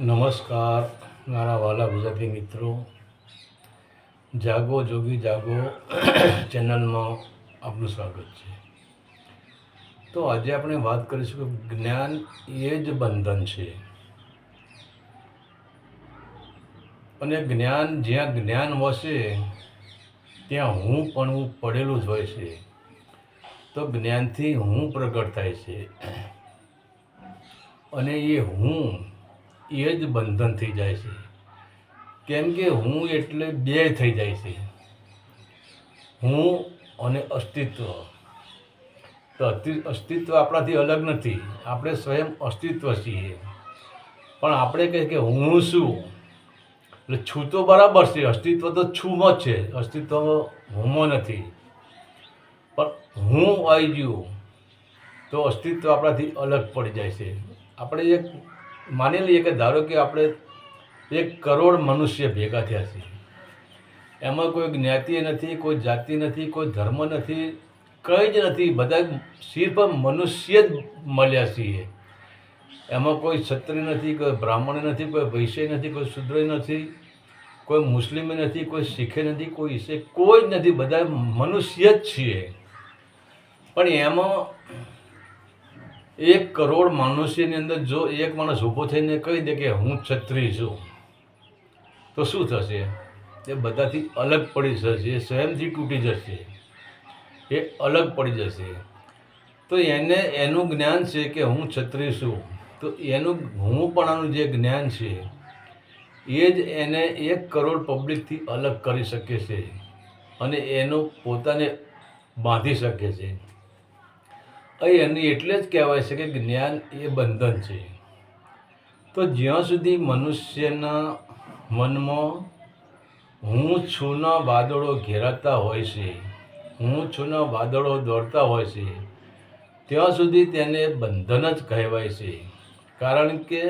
નમસ્કાર, મારા વાલા ગુજરાતી મિત્રો. જાગો, જોગી જાગો, ચેનલમાં આપનું સ્વાગત છે. તો આજે આપણે વાત કરીશું કે જ્ઞાન એ જ બંધન છે. અને જ્ઞાન, જ્યાં જ્ઞાન હશે ત્યાં હું પણ હું પડેલું જ હોય છે. તો જ્ઞાનથી હું પ્રગટ થાય છે. અને એ હું એ જ બંધન થઈ જાય છે. કેમ કે હું એટલે બે થઈ જાય છે. હું અને અસ્તિત્વ. તો અસ્તિત્વ આપણાથી અલગ નથી. આપણે સ્વયં અસ્તિત્વ છીએ. પણ આપણે કહીએ કે હું શું એટલે છું તો બરાબર છે. અસ્તિત્વ તો છુંમાં જ છે. અસ્તિત્વ હુંમાં નથી. પણ હું આવી ગયું. તો અસ્તિત્વ આપણાથી અલગ પડી જાય છે. આપણે એક માની લઈએ કે ધારો કે આપણે એક કરોડ મનુષ્ય ભેગા થયા છે એમાં કોઈ જ્ઞાતિ નથી, કોઈ જાતિ નથી, કોઈ ધર્મ નથી, કંઈ જ નથી, બધા સિર્ફ મનુષ્ય જ મળ્યા છીએ. એમાં કોઈ ક્ષત્રિય નથી, કોઈ બ્રાહ્મણ નથી, કોઈ વૈશ્ય નથી, કોઈ શુદ્ર નથી, કોઈ મુસ્લિમ નથી, કોઈ શીખે નથી, કોઈ ઈસે, કોઈ જ નથી, બધા મનુષ્ય જ છીએ. પણ એમાં એક કરોડ મનુષ્યની અંદર જો એક માણસ ઊભો થઈને કહી દે કે હું છત્રી છું, તો શું થશે? એ બધાથી અલગ પડી જશે એ સ્વયંથી તૂટી જશે. એ અલગ પડી જશે. તો એને, એનું જ્ઞાન છે કે હું છત્રી છું. તો એનું, હું પણ જે જ્ઞાન છે, એ જ એને એક કરોડ પબ્લિકથી અલગ કરી શકે છે. અને એનું પોતાને બાંધી શકે છે. એની એટલે જ કહેવાય છે કે જ્ઞાન એ બંધન છે. તો જ્યાં સુધી મનુષ્યના મનમાં હું છુના વાદળો ઘેરાતા હોય છે, હું છુના વાદળો દોડતા હોય છે, ત્યાં સુધી તેને બંધન જ કહેવાય છે. કારણ કે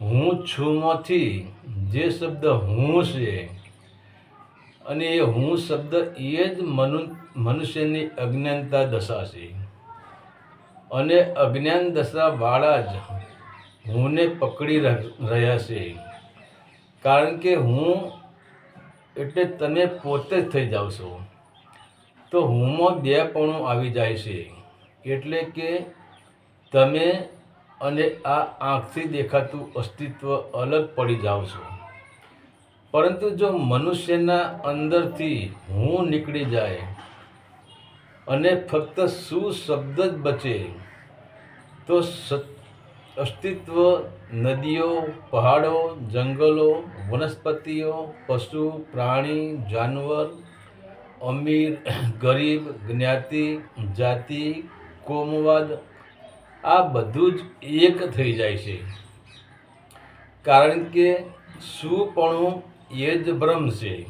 હું છુંમાંથી જે શબ્દ હું છે અને એ હું શબ્દ એ જ મનુ, મનુષ્યની અજ્ઞાનતા દશા છે. અને અજ્ઞાન દશાવાળા જ હુંને પકડી રહ- રહ્યા છે. કારણ કે હું એટલે તમે પોતે જ થઈ જાવ છો. તો હુંમાં બેપણું આવી જાય છે. એટલે કે તમે અને આ આંખથી દેખાતું અસ્તિત્વ અલગ પડી જાઓ છો. પરંતુ જો મનુષ્યના અંદરથી હું નીકળી જાય અને ફક્ત શું શબ્દ જ બચે તો સત- અસ્તિત્વ, નદીઓ, પહાડો, જંગલો, વનસ્પતિઓ, પશુ, પ્રાણી, જાનવર, અમીર, ગરીબ, જ્ઞાતિ, જાતિ, કોમવાદ, આ બધું જ એક થઈ જાય છે. કારણ કે શુંપણું એ જ ભ્રમ છે.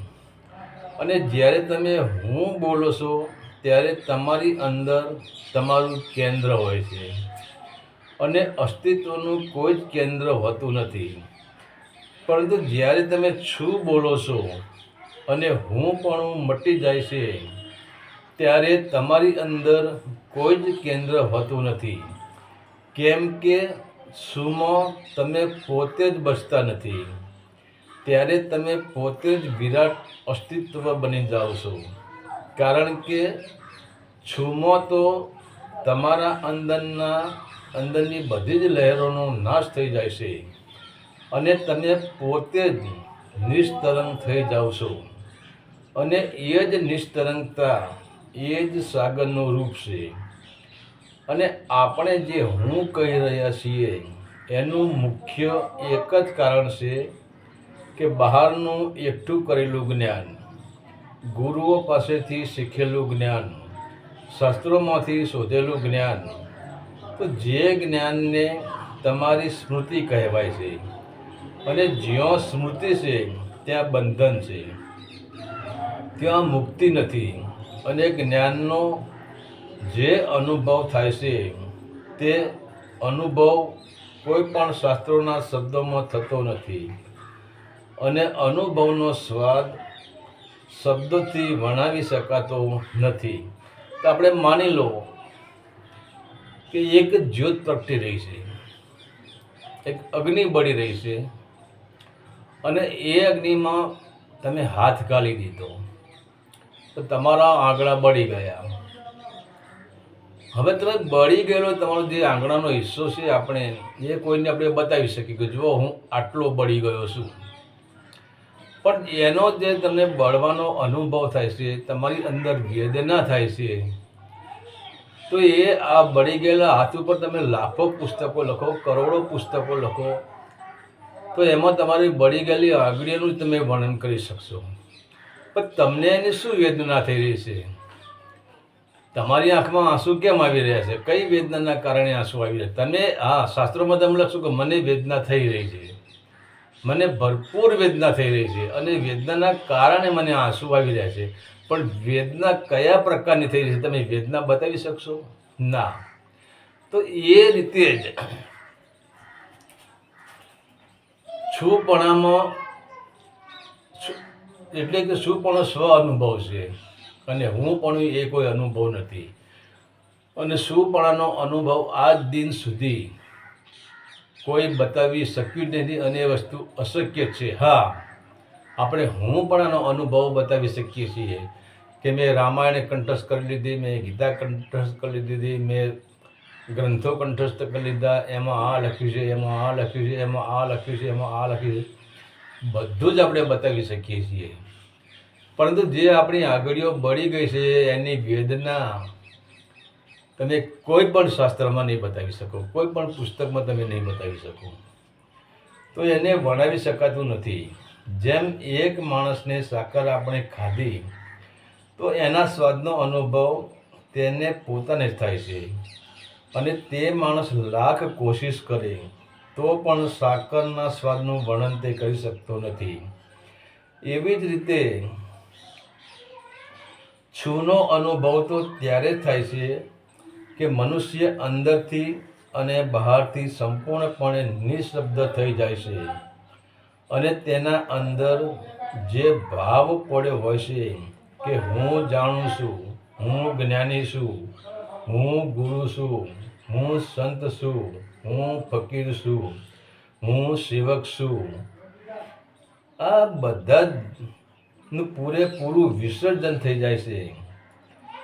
અને જ્યારે તમે હું બોલો છો, ત્યારે તમારી અંદર તમારું કેન્દ્ર હોય છે. અને અસ્તિત્વનું કોઈ જ કેન્દ્ર હોતું નથી. પરંતુ જ્યારે તમે છું બોલો છો અને હું પણ મટી જાય છે, ત્યારે તમારી અંદર કોઈ જ કેન્દ્ર હોતું નથી. કેમ કે શુંમાં તમે પોતે જ બસતા નથી. ત્યારે તમે પોતે જ વિરાટ અસ્તિત્વ બની જાઓ છો. કારણ કે છુમો તો તમારા અંદરના અંદરની બધી જ લહેરોનો નાશ થઈ જાય છે અને તમે પોતે જ નિસ્તરંગ થઈ છો. અને એ જ નિસ્તરંગતા, એ જ સાગરનું રૂપ છે. અને આપણે જે હું કહી રહ્યા છીએ, એનું મુખ્ય એક જ કારણ છે કે બહારનું એકઠું કરેલું જ્ઞાન, ગુરુઓ પાસેથી શીખેલું જ્ઞાન, શાસ્ત્રોમાંથી શોધેલું જ્ઞાન તો જે જ્ઞાનને તમારી સ્મૃતિ કહેવાય છે અને જ્યાં સ્મૃતિ છે, ત્યાં બંધન છે. ત્યાં મુક્તિ નથી અને જ્ઞાનનો જે અનુભવ થાય છે, તે અનુભવ કોઈ પણ શાસ્ત્રોના શબ્દોમાં થતો નથી. અને અનુભવનો સ્વાદ શબ્દોથી વર્ણવી શકાતો નથી. તો આપણે માની લો કે એક જ્યોત પ્રગટી રહી છે. એક અગ્નિ બળી રહી છે. અને એ અગ્નિમાં તમે હાથ ગાલી દીધો. તો તમારા આંગળા બળી ગયા. હવે તમે બળી ગયેલો તમારો જે આંગણાનો હિસ્સો છે આપણે, એ કોઈને આપણે બતાવી શકીએ કે જુઓ હું આટલો બળી ગયો છું. પણ એનો જે તમને બળવાનો અનુભવ થાય છે, તમારી અંદર વેદના થાય છે તો એ આ બળી ગયેલા હાથ ઉપર તમે લાખો પુસ્તકો લખો, કરોડો પુસ્તકો લખો, તો એમાં તમારી બળી ગયેલી આગળીનું તમે વર્ણન કરી શકશો. પણ તમને એની શું વેદના થઈ રહી છે? તમારી આંખમાં આંસુ કેમ આવી રહ્યા છે? કઈ વેદનાના કારણે આંસુ આવી રહ્યા તમે, હા, શાસ્ત્રોમાં તમે લખશો કે મને વેદના થઈ રહી છે. મને ભરપૂર વેદના થઈ રહી છે અને વેદનાના કારણે મને આંસુ આવી રહ્યા છે. પણ વેદના કયા પ્રકારની થઈ રહી છે તમે વેદના બતાવી શકશો? ના. તો એ રીતે જ છુપણામાં એટલે કે શુંપણો સ્વ અનુભવ છે અને હું પણ એ કોઈ અનુભવ નથી. અને શુંપણાનો અનુભવ આજ દિન સુધી કોઈ બતાવી શક્યું નથી અને એ વસ્તુ અશક્ય છે. હા, આપણે હું પણ આનો અનુભવ બતાવી શકીએ છીએ કે મેં રામાયણ કંઠસ્થ કરી લીધી, મેં ગીતા કંઠસ્થ કરી લીધી, મેં ગ્રંથો કંઠસ્થ કરી લીધા, એમાં આ લખ્યું છે, એમાં આ લખ્યું છે, એમાં આ લખ્યું છે, એમાં આ લખ્યું છે. બધું જ આપણે બતાવી શકીએ છીએ. પરંતુ જે આપણી આગળીઓ બળી ગઈ છે, એની વેદના તમે કોઈ પણ શાસ્ત્રમાં નહીં બતાવી શકો, કોઈ પણ પુસ્તકમાં તમે નહીં બતાવી શકો. તો એને વર્ણવી શકાતું નથી. જેમ એક માણસને સાકર આપણે ખાધી, તો એના સ્વાદનો અનુભવ તેને પોતાને જ થાય છે. અને તે માણસ લાખ કોશિશ કરે, તો પણ સાકરના સ્વાદનું વર્ણન તે કરી શકતો નથી. એવી જ રીતે છૂનો અનુભવ તો ત્યારે જ થાય છે કે મનુષ્ય અંદરથી અને બહારથી સંપૂર્ણપણે નિઃશબ્દ થઈ જાય છે અને તેના અંદર જે ભાવ પડ્યો હોય છે કે હું જાણું છું, હું જ્ઞાની છું, હું ગુરુ છું, હું સંત છું, હું ફકીર છું, હું સેવક છું, આ બધા નું પૂરેપૂરું વિસર્જન થઈ જાય છે.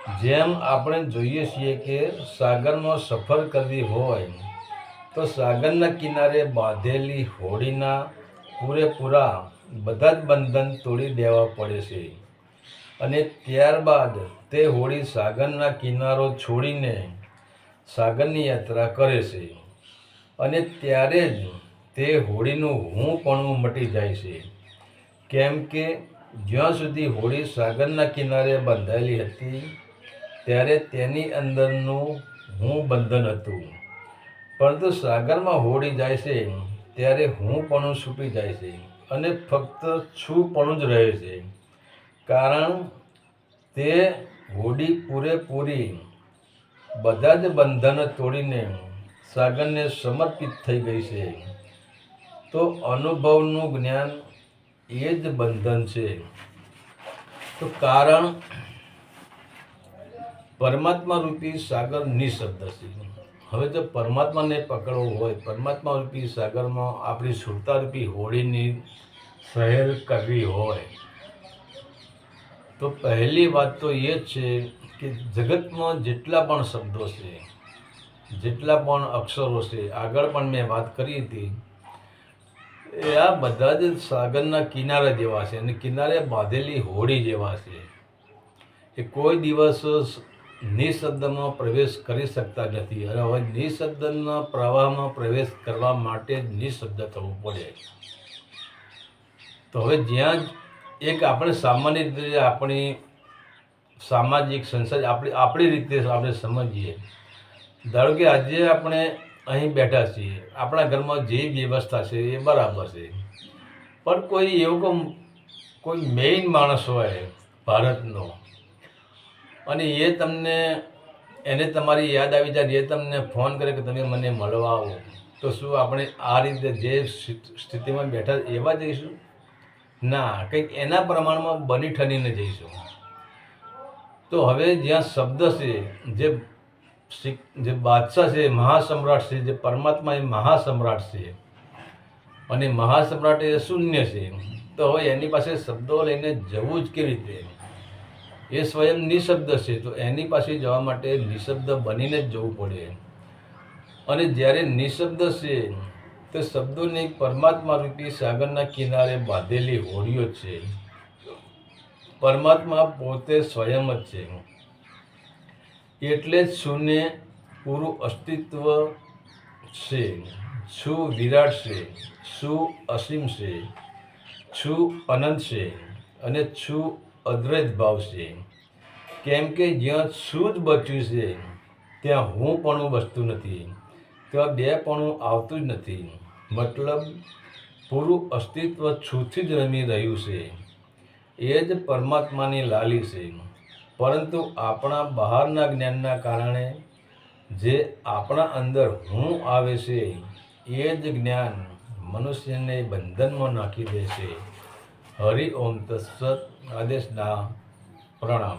જેમ આપણે જોઈએ છીએ કે સાગરમાં સફર કરવી હોય તો સાગરના કિનારે બાંધેલી હોડીના પૂરેપૂરા બધા જ બંધન તોડી દેવા પડે છે. અને ત્યારબાદ તે હોડી સાગરના કિનારો છોડીને સાગરની યાત્રા કરે છે. અને ત્યારે જ તે હોડીનું હું પણ મટી જાય છે. કેમ કે જ્યાં સુધી હોડી સાગરના કિનારે બંધાયેલી હતી ત્યારે તેની અંદરનું હું બંધન હતું. પરંતુ સાગરમાં હોડી જાય છે, ત્યારે હું પણ છૂટી જાય છે અને ફક્ત છું પણ જ રહે છે. કારણ તે હોડી પૂરેપૂરી બધા જ બંધન તોડીને સાગરને સમર્પિત થઈ ગઈ છે. તો અનુભવનું જ્ઞાન એ જ બંધન છે. તો કારણ પરમાત્મા રૂપી સાગર નિશબ્દ છે. હવે જો પરમાત્માને પકડવું હોય, પરમાત્મા રૂપી સાગરમાં આપણી સુરતા રૂપી હોળીની સહેર કરવી હોય, તો પહેલી વાત તો એ છે કે જગતમાં જેટલા પણ શબ્દો છે, જેટલા પણ અક્ષરો છે, આગળ પણ મેં વાત કરી હતી, એ આ બધા જ સાગરના કિનારા જેવા છે અને કિનારે બાંધેલી હોડી જેવા છે. એ કોઈ દિવસ નિશબ્દમાં પ્રવેશ કરી શકતા નથી. અને હવે નિઃશબ્દના પ્રવાહમાં પ્રવેશ કરવા માટે નિઃશબ્દ થવું પડે. તો હવે જ્યાં એક આપણે સામાન્ય રીતે આપણી સામાજિક સંસદ આપણી આપણી રીતે આપણે સમજીએ. ધારો કે આજે આપણે અહીં બેઠા છીએ. આપણા ઘરમાં જે વ્યવસ્થા છે એ બરાબર છે. પણ કોઈ એવું કોઈ મેઇન માણસ હોય ભારતનો અને એ તમને, એને તમારી યાદ આવી જાય એ તમને ફોન કરે કે તમે મને મળવા આવો તો શું આપણે આ રીતે જે સ્થિતિમાં બેઠા એવા જઈશું? ના, કંઈક એના પ્રમાણમાં બની ઠનીને જઈશું. તો હવે જ્યાં શબ્દ છે, જે જે બાદશાહ છે, મહાસમ્રાટ છે, જે પરમાત્મા એ મહાસમ્રાટ છે, અને મહાસમ્રાટ એ શૂન્ય છે, તો હવે એની પાસે શબ્દો લઈને જવું જ કેવી રીતે? એ સ્વયં નિશબ્દ છે. તો એની પાસે જવા માટે નિશબ્દ બનીને જ જવું પડે. અને જ્યારે નિશબ્દ છે, તો શબ્દોની પરમાત્મા રૂપી સાગરના કિનારે બાંધેલી હોડીઓ છે. પરમાત્મા પોતે સ્વયં જ છે. એટલે જ શૂન્ય પૂરું અસ્તિત્વ છે. શું વિરાટ છે શું અસીમ છે, છું અનંત છે, અને છું અદ્વૈત ભાવ છે. કેમ કે જ્યાં શુદ્ધ બચ્યું છે, ત્યાં હું પણ બચતું નથી. ત્યાં બે પણ આવતું જ નથી. મતલબ, પૂરું અસ્તિત્વ છૂથી જ રમી રહ્યું છે. એ જ પરમાત્માની લાલી છે. પરંતુ આપણા બહારના જ્ઞાનના કારણે, જે આપણા અંદર હું આવે છે, એ જ જ્ઞાન મનુષ્યને બંધનમાં નાખી દે છે. હરિ ઓમ તત્સત આદેશના પ્રણામ